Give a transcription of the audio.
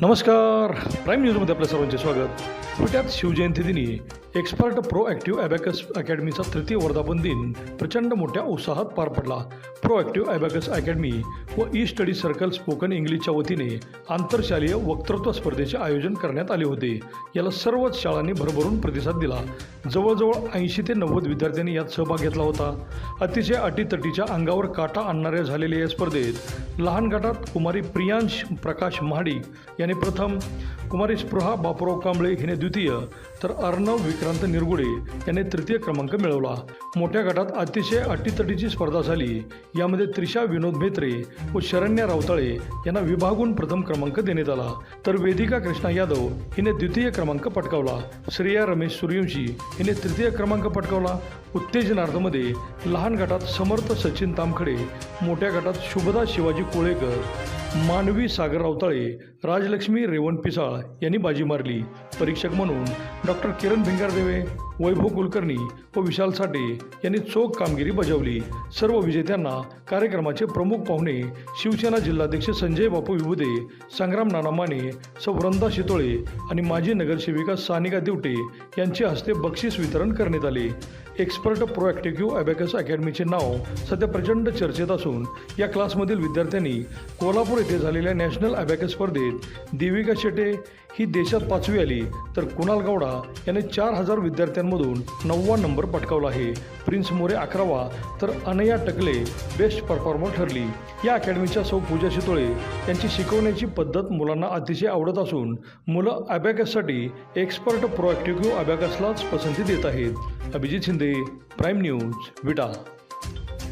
नमस्कार. प्राईम न्यूजमध्ये आपल्या सर्वांचे स्वागत. विट्यात शिवजयंती दिनी एक्सपर्ट प्रो ॲक्टिव्ह ॲबॅकस अकॅडमीचा तृतीय वर्धापन दिन प्रचंड मोठ्या उत्साहात पार पडला. प्रो ॲक्टिव्ह ॲबॅकस अकॅडमी व ई स्टडी सर्कल स्पोकन इंग्लिशच्या वतीने आंतरशालीय वक्तृत्व स्पर्धेचे आयोजन करण्यात आले होते. याला सर्वच शाळांनी भरभरून प्रतिसाद दिला. जवळजवळ ऐंशी ते नव्वद विद्यार्थ्यांनी यात सहभाग घेतला होता. अतिशय अटीतटीच्या अंगावर काटा आणणाऱ्या झालेल्या या स्पर्धेत लहान गटात कुमारी प्रियांश प्रकाश महाडिक याने प्रथम कुमारी स्पृहा बापूराव कांबळे हिने द्वितीय तर अर्णव विक्रांत निरगुडे याने तृतीय क्रमांक मिळवला. मोठ्या गटात अतिशय अटीतटीची स्पर्धा झाली. यामध्ये त्रिशा विनोद मेत्रे व शरण्या रावताळे यांना विभागून प्रथम क्रमांक देण्यात आला. तर वेदिका कृष्णा यादव हिने द्वितीय क्रमांक पटकावला. श्रेया रमेश सूर्यवंशी हिने तृतीय क्रमांक पटकावला. उत्तेजनार्थमध्ये लहान गटात समर्थ सचिन तामखडे मोठ्या गटात शुभदा शिवाजी कोळेकर मानवी सागर रावताळे राजलक्ष्मी रेवण पिसाळ यांनी बाजी मारली. परीक्षक म्हणून डॉक्टर किरण भिंगारदेवे वैभव कुलकर्णी व विशाल साठे यांनी चोख कामगिरी बजावली. सर्व विजेत्यांना कार्यक्रमाचे प्रमुख पाहुणे शिवसेना जिल्हाध्यक्ष संजय बापू विभुदे संग्राम नाना माने सौ वृंदा शितोळे आणि माजी नगरसेविका सानिका दिवटे यांच्या हस्ते बक्षीस वितरण करण्यात आले. एक्सपर्ट प्रोॲक्टिव्ह अबॅकस अकॅडमीचे नाव सध्या प्रचंड चर्चेत असून या क्लासमधील विद्यार्थ्यांनी कोल्हापूर येथे झालेल्या नॅशनल अबॅकस स्पर्धेत देविका शेटे ही देशात पाचवी आली. तर कुणाल गौडा याने चार हजार विद्यार्थ्यांना विद्यार्थ्यांमधून नववा नंबर पटकावला आहे. प्रिन्स मोरे अकरावा तर अनया टकले बेस्ट परफॉर्मर ठरली. या अकॅडमीच्या सौ पूजा शितोळे यांची शिकवण्याची पद्धत मुलांना अतिशय आवडत असून मुलं अबॅकससाठी एक्सपर्ट प्रोएक्टिव्ह अबॅकसलाच पसंती देत आहेत. Abhijit Shinde prime news Vita